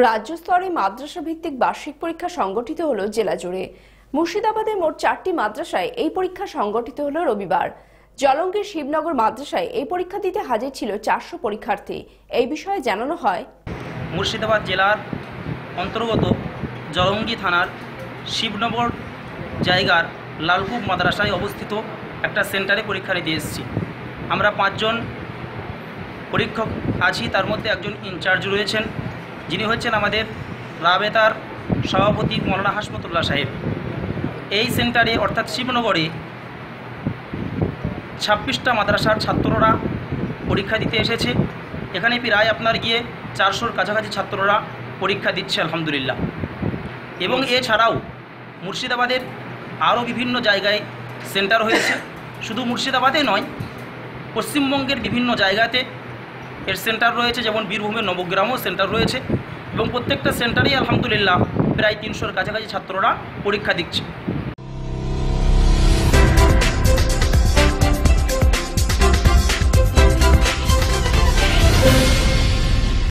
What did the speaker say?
রাজ্য স্তরে মাদ্রাসা ভিত্তিক বার্ষিক পরীক্ষা সংগঠিত হলো জেলা জুড়ে। মুর্শিদাবাদে মোট চারটি মাদ্রাসায় এই পরীক্ষা সংগঠিত হলো রবিবার। জলঙ্গীর শিবনগর মাদ্রাসায় এই পরীক্ষা দিতে হাজির ছিল চারশো পরীক্ষার্থী। এই বিষয়ে জানানো হয়। মুর্শিদাবাদ জেলার অন্তর্গত জলঙ্গি থানার শিবনগর জায়গার লালকুপ মাদ্রাসায় অবস্থিত একটা সেন্টারে পরীক্ষা নিতে এসেছি। আমরা পাঁচজন পরীক্ষক আছি, তার মধ্যে একজন ইনচার্জ রয়েছেন। যিনি হচ্ছেন আমাদের রাবেতার সভাপতি মৌলানা হাসমতুল্লাহ সাহেব। এই সেন্টারে, অর্থাৎ শিবনগরে, ছাব্বিশটা মাদ্রাসার ছাত্ররা পরীক্ষা দিতে এসেছে। এখানে প্রায় আপনার গিয়ে চারশোর কাছাকাছি ছাত্ররা পরীক্ষা দিচ্ছে, আলহামদুলিল্লাহ। এবং এছাড়াও মুর্শিদাবাদের আরও বিভিন্ন জায়গায় সেন্টার হয়েছে। শুধু মুর্শিদাবাদে নয়, পশ্চিমবঙ্গের বিভিন্ন জায়গাতে এর সেন্টার রয়েছে। যেমন বীরভূমের নবগ্রামও সেন্টার রয়েছে। এবং প্রত্যেকটা সেন্টারেই আলহামদুলিল্লাহ প্রায় তিনশোর কাছাকাছি ছাত্ররা পরীক্ষা দিচ্ছে।